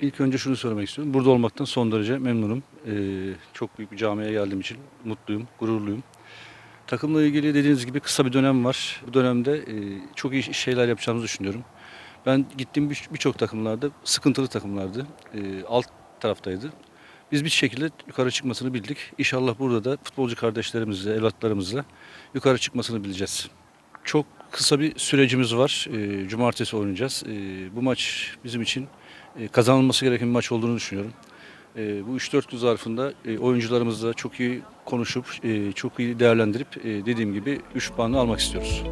İlk önce şunu söylemek istiyorum. Burada olmaktan son derece memnunum. Ee, çok büyük bir camiye geldiğim için mutluyum, gururluyum. Takımla ilgili dediğiniz gibi kısa bir dönem var. Bu dönemde e, çok iyi şeyler yapacağımızı düşünüyorum. Ben gittiğim bir- birçok takımlarda sıkıntılı takımlardı. E, alt taraftaydı. Biz bir şekilde yukarı çıkmasını bildik. İnşallah burada da futbolcu kardeşlerimizle, evlatlarımızla yukarı çıkmasını bileceğiz. Çok kısa bir sürecimiz var. E, Cumartesi oynayacağız. E, Bu maç bizim için e, kazanılması gereken bir maç olduğunu düşünüyorum. E, Bu 3-4 gün zarfında e, oyuncularımızla çok iyi konuşup, e, çok iyi değerlendirip dediğim gibi 3 puanı almak istiyoruz.